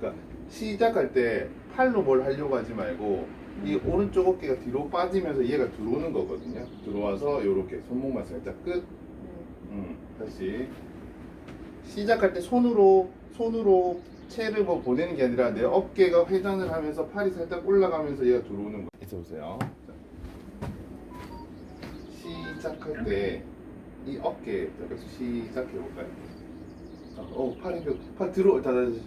그러니까 시작할 때 팔로 뭘 하려고 하지 말고 이 오른쪽 어깨가 뒤로 빠지면서 얘가 들어오는 거거든요. 들어와서 이렇게 손목만 살짝 끝. 음, 다시 시작할 때 손으로 손으로 채를 뭐 보내는 게 아니라 내 어깨가 회전을 하면서 팔이 살짝 올라가면서 얘가 들어오는 거. 있어 보세요. 시작할 때 이 어깨 시작해 볼까요? 어, 팔이 팔 들어 다 다시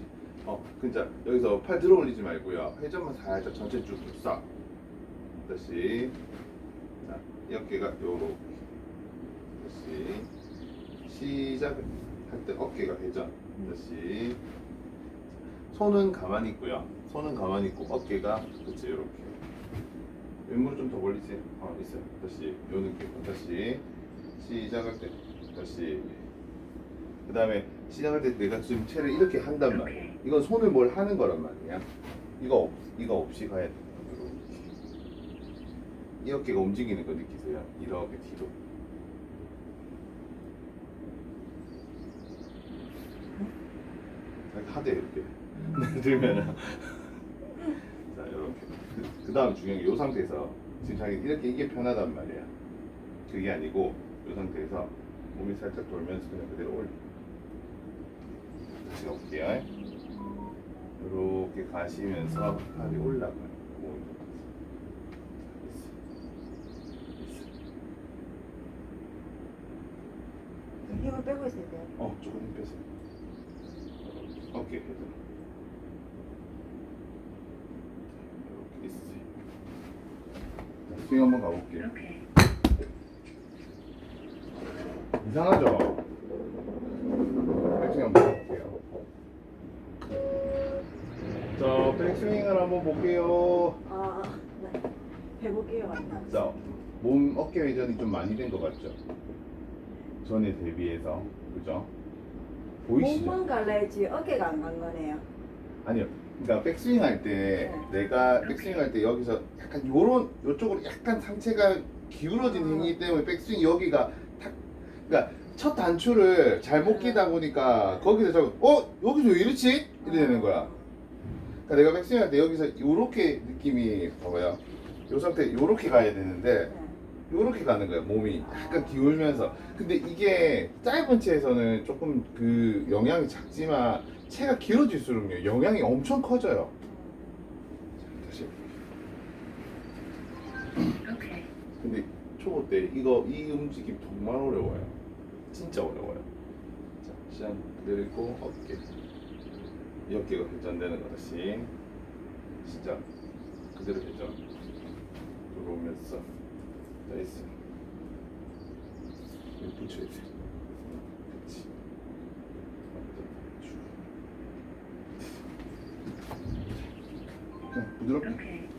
어, 그러니까 여기서 팔 들어 올리지 말고요. 회전만 살짝 전체 쭉 쏴. 다시 자, 이 어깨가 요렇게 다시 시작할 때 어깨가 회전 다시 손은 가만히 있고요. 손은 가만히 있고 어깨가 그치 이렇게 왼무릎 좀더 벌리지. 어 있어요. 다시 요 느낌. 다시 시작할 때 다시 그 다음에 시작할 때 내가 지금 채를 이렇게 한단 말이야. 이건 손을 뭘 하는 거란 말이야. 이거 없, 이거 없이 가야 돼. 이 어깨가 움직이는 거 느끼세요? 이렇게 뒤로. 하대 이렇게 들면은 자 이렇게 그 다음 중요한 게 이 상태에서 지금 자기 이렇게 이게 편하단 말이야. 그게 아니고 이 상태에서 몸이 살짝 돌면서 그냥 그대로 올려. 다시 가볼게요. 이렇게 가시면서 팔이 올라가요. 힘을 빼고 있어야 돼요. 어, 조금 힘 빼세요. 어깨 회전. 이렇게 있으세요. 자, 스윙 한번 가볼게요. 이상하죠? 백스윙 한번 가볼게요. 자, 백스윙을 한번 볼게요. 아, 네. 해볼게요. 자, 몸 어깨 회전이 좀 많이 된 것 같죠? 전에 대비해서 그죠? 보이시죠? 몸만 갈라야지 어깨가 안 간 거네요. 아니요. 그러니까 백스윙 할 때 내가 백스윙 할 때 여기서 약간 요런 요쪽으로 약간 상체가 기울어진 행위 때문에 백스윙 여기가 탁 그러니까 첫 단추를 잘못 끼다 보니까 거기서 저 어? 여기서 왜 이렇지? 이래 되는 거야. 그러니까 내가 백스윙 할때 여기서 요렇게 느낌이 봐봐요. 요 상태 요렇게 가야 되는데 네. 요렇게 가는 거예요 몸이. 약간 기울면서. 근데 이게 짧은 채에서는 조금 그 영향이 작지만 채가 길어질수록요 영향이 엄청 커져요. 다시. 근데 초보 때 이거 이 움직임 정말 어려워요. 진짜 어려워요. 자 시작 그대로 있고 어깨 이 어깨가 회전되는 거 다시. 시작. 그대로 회전 들어오면서. 나이스. 여기 붙여야 돼. 그렇지 부드럽게.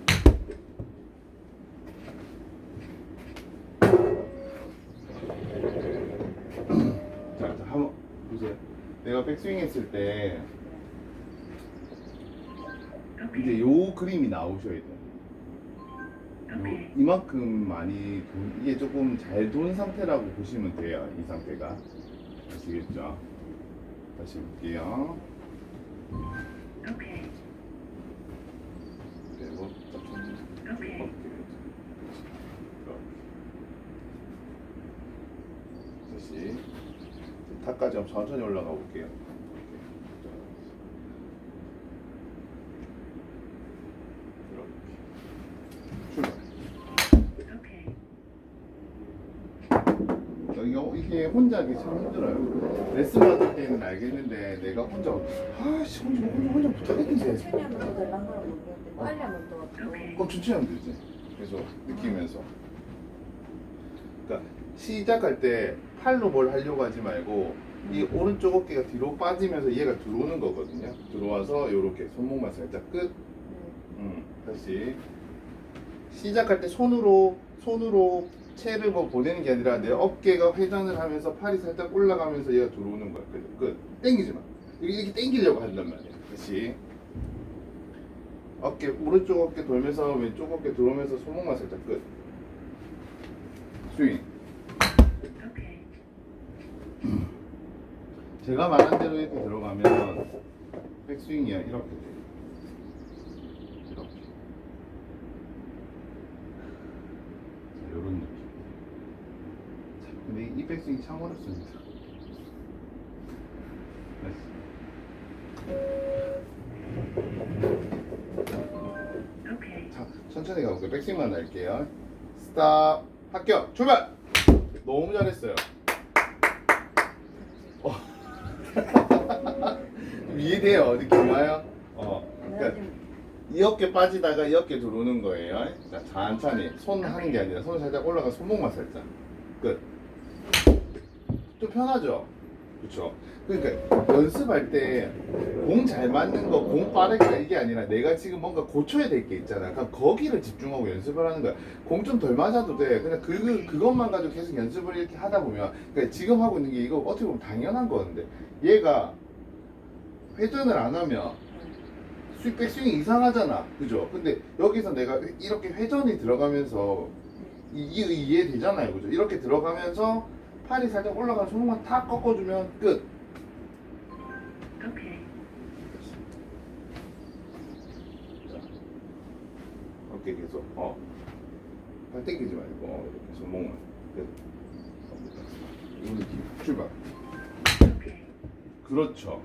자, 자 한번 보세요. 내가 백스윙 했을 때 이제 요 그림이 나오셔야 돼요. 요, 이만큼 많이 돈, 이게 조금 잘 돈 상태라고 보시면 돼요 이 상태가. 아시겠죠? 다시 볼게요. 그리고 좀 다시. 탑까지 한번 천천히 올라가 볼게요 이거 이게 혼자 하기 참 힘들어요. 레슨 받을 때는 알겠는데 내가 혼자 아씨 혼자 혼자 못하겠는데 천천히 하면 더 빨리 하면 또 또- 그럼 천천히 하면 되지. 계속 느끼면서. 그러니까 시작할 때 팔로 뭘 하려고 하지 말고 이 오른쪽 어깨가 뒤로 빠지면서 얘가 들어오는 거거든요. 들어와서 이렇게 손목만 살짝 끝. 네. 음, 다시 시작할 때 손으로 손으로 채를 뭐 보내는 게 아니라 내 어깨가 회전을 하면서 팔이 살짝 올라가면서 얘가 들어오는 거야. 그래서 끝. 땡기지 마. 이렇게 땡기려고 한단 말이야. 다시 어깨 오른쪽 어깨 돌면서 왼쪽 어깨 들어오면서 손목만 살짝 끝. 스윙. 제가 말한 대로 이렇게 들어가면 백스 백스윙이야 이렇게 돼. 이렇게. 자, 이런 느낌. 자, 근데 이 백스윙 참 어렵습니다. 네. 자, 천천히 가볼게요. 백스윙만 날게요. 스탑. 합격. 출발. 너무 잘했어요. 어. 이해돼요? 느낌 와요? 어. 그러니까 지금 이 어깨 빠지다가 이 어깨 들어오는 거예요. 자, 천천히 손 하는 게 아니라 손 살짝 올라가 손목만 살짝. 끝. 좀 편하죠? 그렇죠. 그러니까 연습할 때 공 잘 맞는 거, 공 빠르기가 이게 아니라 내가 지금 뭔가 고쳐야 될 게 있잖아. 그럼 거기를 집중하고 연습을 하는 거야. 공 좀 덜 맞아도 돼. 그냥 그 그것만 가지고 계속 연습을 이렇게 하다 보면 그러니까 지금 하고 있는 게 이거 어떻게 보면 당연한 거는데 얘가 회전을 안 하면 스윙 백스윙이 이상하잖아. 그죠? 근데 여기서 내가 이렇게 회전이 들어가면서 이, 이 이해되잖아요. 그죠? 이렇게 들어가면서 팔이 살짝 올라가는 손목만 탁 꺾어주면 끝. 자, 어깨 계속 어. 팔 땡기지 말고 어, 이렇게 손목만 끝. 이 느낌 출발. 그렇죠.